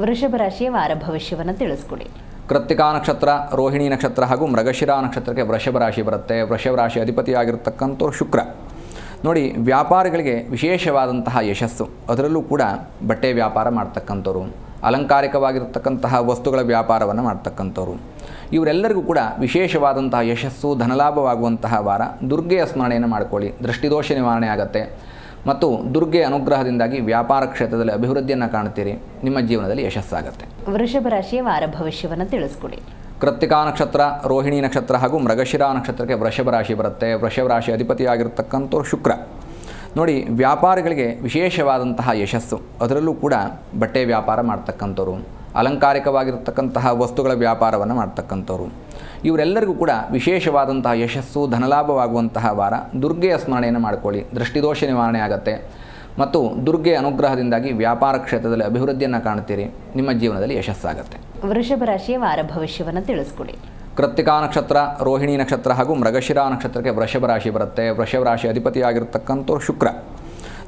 ವೃಷಭ ರಾಶಿಯ ವಾರ ಭವಿಷ್ಯವನ್ನು ತಿಳಿಸ್ಕೊಡಿ. ಕೃತ್ತಿಕಾ ನಕ್ಷತ್ರ, ರೋಹಿಣಿ ನಕ್ಷತ್ರ ಹಾಗೂ ಮೃಗಶಿರಾ ನಕ್ಷತ್ರಕ್ಕೆ ವೃಷಭ ರಾಶಿ ಬರುತ್ತೆ. ವೃಷಭ ರಾಶಿ ಅಧಿಪತಿಯಾಗಿರ್ತಕ್ಕಂಥ ಶುಕ್ರ. ನೋಡಿ, ವ್ಯಾಪಾರಿಗಳಿಗೆ ವಿಶೇಷವಾದಂತಹ ಯಶಸ್ಸು. ಅದರಲ್ಲೂ ಕೂಡ ಬಟ್ಟೆ ವ್ಯಾಪಾರ ಮಾಡ್ತಕ್ಕಂಥವ್ರು, ಅಲಂಕಾರಿಕವಾಗಿರ್ತಕ್ಕಂತಹ ವಸ್ತುಗಳ ವ್ಯಾಪಾರವನ್ನು ಮಾಡ್ತಕ್ಕಂಥವ್ರು. ಇವರೆಲ್ಲರಿಗೂ ಕೂಡ ವಿಶೇಷವಾದಂತಹ ಯಶಸ್ಸು, ಧನಲಾಭವಾಗುವಂತಹ ವಾರ. ದುರ್ಗೆಯ ಸ್ಮರಣೆಯನ್ನು ಮಾಡ್ಕೊಳ್ಳಿ. ದೃಷ್ಟಿದೋಷ ನಿವಾರಣೆ ಆಗುತ್ತೆ. ಮತ್ತು ದುರ್ಗೆ ಅನುಗ್ರಹದಿಂದಾಗಿ ವ್ಯಾಪಾರ ಕ್ಷೇತ್ರದಲ್ಲಿ ಅಭಿವೃದ್ಧಿಯನ್ನು ಕಾಣ್ತೀರಿ ನಿಮ್ಮ ಜೀವನದಲ್ಲಿ ಯಶಸ್ಸಾಗುತ್ತೆ. ವೃಷಭ ರಾಶಿಯ ವಾರ ಭವಿಷ್ಯವನ್ನು ತಿಳಿಸ್ಕೊಡಿ. ಕೃತ್ತಿಕಾ ನಕ್ಷತ್ರ ರೋಹಿಣಿ ನಕ್ಷತ್ರ ಹಾಗೂ ಮೃಗಶಿರ ನಕ್ಷತ್ರಕ್ಕೆ ವೃಷಭ ರಾಶಿ ಬರುತ್ತೆ. ವೃಷಭ ರಾಶಿ ಅಧಿಪತಿಯಾಗಿರ್ತಕ್ಕಂಥವ್ರು ಶುಕ್ರ. ನೋಡಿ ವ್ಯಾಪಾರಿಗಳಿಗೆ ವಿಶೇಷವಾದಂತಹ ಯಶಸ್ಸು. ಅದರಲ್ಲೂ ಕೂಡ ಬಟ್ಟೆ ವ್ಯಾಪಾರ ಮಾಡ್ತಕ್ಕಂಥವ್ರು. ಅಲಂಕಾರಿಕವಾಗಿರ್ತಕ್ಕಂತಹ ವಸ್ತುಗಳ ವ್ಯಾಪಾರವನ್ನು ಮಾಡ್ತಕ್ಕಂಥವ್ರು. ಇವರೆಲ್ಲರಿಗೂ ಕೂಡ ವಿಶೇಷವಾದಂತಹ ಯಶಸ್ಸು ಧನಲಾಭವಾಗುವಂತಹ ವಾರ ದುರ್ಗೆಯ ಸ್ಮರಣೆಯನ್ನು ಮಾಡಿಕೊಳ್ಳಿ. ದೃಷ್ಟಿದೋಷ ನಿವಾರಣೆ ಆಗುತ್ತೆ. ಮತ್ತು ದುರ್ಗೆ ಅನುಗ್ರಹದಿಂದಾಗಿ ವ್ಯಾಪಾರ ಕ್ಷೇತ್ರದಲ್ಲಿ ಅಭಿವೃದ್ಧಿಯನ್ನು ಕಾಣ್ತೀರಿ. ನಿಮ್ಮ ಜೀವನದಲ್ಲಿ ಯಶಸ್ಸಾಗುತ್ತೆ. ವೃಷಭ ರಾಶಿಯ ವಾರ ಭವಿಷ್ಯವನ್ನು ತಿಳಿಸ್ಕೊಡಿ. ಕೃತ್ತಿಕಾ ನಕ್ಷತ್ರ ರೋಹಿಣಿ ನಕ್ಷತ್ರ ಹಾಗೂ ಮೃಗಶಿರಾ ನಕ್ಷತ್ರಕ್ಕೆ ವೃಷಭ ರಾಶಿ ಬರುತ್ತೆ. ವೃಷಭ ರಾಶಿ ಅಧಿಪತಿಯಾಗಿರ್ತಕ್ಕಂಥವ್ರು ಶುಕ್ರ.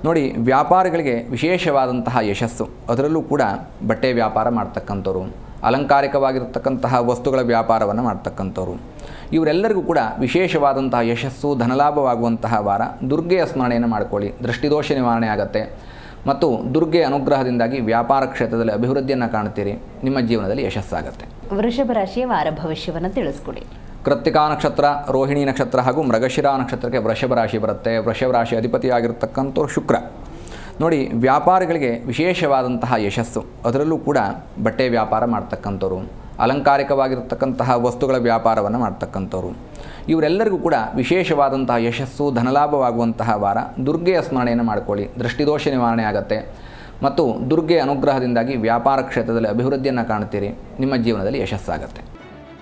ನೋಡಿ, ವ್ಯಾಪಾರಿಗಳಿಗೆ ವಿಶೇಷವಾದಂತಹ ಯಶಸ್ಸು. ಅದರಲ್ಲೂ ಕೂಡ ಬಟ್ಟೆ ವ್ಯಾಪಾರ ಮಾಡ್ತಕ್ಕಂಥವ್ರು, ಅಲಂಕಾರಿಕವಾಗಿರ್ತಕ್ಕಂತಹ ವಸ್ತುಗಳ ವ್ಯಾಪಾರವನ್ನು ಮಾಡ್ತಕ್ಕಂಥವ್ರು. ಇವರೆಲ್ಲರಿಗೂ ಕೂಡ ವಿಶೇಷವಾದಂತಹ ಯಶಸ್ಸು, ಧನಲಾಭವಾಗುವಂತಹ ವಾರ. ದುರ್ಗೆಯ ಸ್ಮರಣೆಯನ್ನು ಮಾಡ್ಕೊಳ್ಳಿ. ದೃಷ್ಟಿದೋಷ ನಿವಾರಣೆ ಆಗುತ್ತೆ. ಮತ್ತು ದುರ್ಗೆ ಅನುಗ್ರಹದಿಂದಾಗಿ ವ್ಯಾಪಾರ ಕ್ಷೇತ್ರದಲ್ಲಿ ಅಭಿವೃದ್ಧಿಯನ್ನು ಕಾಣ್ತೀರಿ. ನಿಮ್ಮ ಜೀವನದಲ್ಲಿ ಯಶಸ್ಸಾಗುತ್ತೆ. ವೃಷಭ ರಾಶಿಯ ವಾರ ಭವಿಷ್ಯವನ್ನು ತಿಳಿಸ್ಕೊಡಿ. ಕೃತ್ತಿಕಾ ನಕ್ಷತ್ರ, ರೋಹಿಣಿ ನಕ್ಷತ್ರ ಹಾಗೂ ಮೃಗಶಿರ ನಕ್ಷತ್ರಕ್ಕೆ ವೃಷಭ ರಾಶಿ ಬರುತ್ತೆ. ವೃಷಭ ರಾಶಿ ಅಧಿಪತಿಯಾಗಿರ್ತಕ್ಕಂಥವ್ರು ಶುಕ್ರ. ನೋಡಿ, ವ್ಯಾಪಾರಿಗಳಿಗೆ ವಿಶೇಷವಾದಂತಹ ಯಶಸ್ಸು. ಅದರಲ್ಲೂ ಕೂಡ ಬಟ್ಟೆ ವ್ಯಾಪಾರ ಮಾಡ್ತಕ್ಕಂಥವ್ರು, ಅಲಂಕಾರಿಕವಾಗಿರ್ತಕ್ಕಂತಹ ವಸ್ತುಗಳ ವ್ಯಾಪಾರವನ್ನು ಮಾಡ್ತಕ್ಕಂಥವ್ರು. ಇವರೆಲ್ಲರಿಗೂ ಕೂಡ ವಿಶೇಷವಾದಂತಹ ಯಶಸ್ಸು, ಧನಲಾಭವಾಗುವಂತಹ ವಾರ. ದುರ್ಗೆಯ ಸ್ಮರಣೆಯನ್ನು ಮಾಡ್ಕೊಳ್ಳಿ. ದೃಷ್ಟಿದೋಷ ನಿವಾರಣೆ ಆಗುತ್ತೆ. ಮತ್ತು ದುರ್ಗೆ ಅನುಗ್ರಹದಿಂದಾಗಿ ವ್ಯಾಪಾರ ಕ್ಷೇತ್ರದಲ್ಲಿ ಅಭಿವೃದ್ಧಿಯನ್ನು ಕಾಣ್ತೀರಿ. ನಿಮ್ಮ ಜೀವನದಲ್ಲಿ ಯಶಸ್ಸಾಗುತ್ತೆ.